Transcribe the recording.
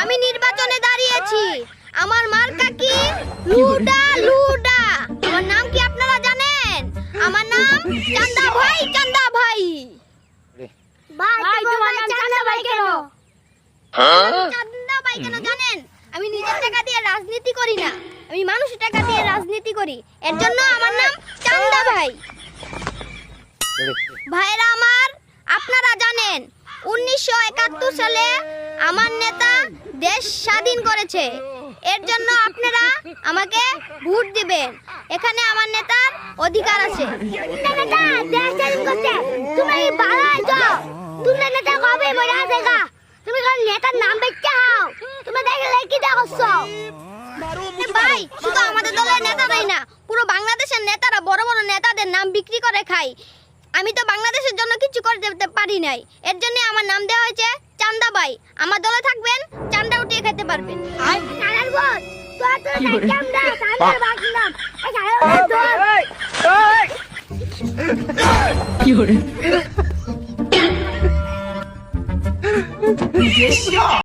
আমি নির্বাচনে দাঁড়িয়েছি আমার মার্কা কি লুডা লুডা। আমার নাম কি চান্দা ভাই চান্দা ভাই। ভাই তোমার নাম চান্দা ভাই কেন? চান্দা ভাই কেন জানেন? আমি নিজের টাকা দিয়ে রাজনীতি করি না। আমি মানুষের টাকা দিয়ে রাজনীতি করি। এর জন্য আমার নাম চান্দা ভাই। ভাইরা আমার আপনারা জানেন উনিশশো একাত্তর সালে আমার নেতা দেশ স্বাধীন করেছে। এর জন্য আপনারা আমাকে ভোট দিবেন। এখানে আমার নেতার অধিকার আছে। তুমি ভালো আছো তুমি নেতা কবে মরে আছে গা? তুমি কোন নেতার নাম বেচতে হাও? তুমি দেখলে কি দেখছ? ভাই শুধু আমাদের দলের নেতারাই না পুরো বাংলাদেশের নেতারা বড় বড় নেতাদের নাম বিক্রি করে খায়। আমি তো বাংলাদেশের জন্য কিছু করে দিতে পারি নাই। এর জন্য আমার নাম দেওয়া হয়েছে চান্দা ভাই আমার দলে থাকবেন চান্দা উঠিয়ে খেতে পারবেন। কি করে? কি করে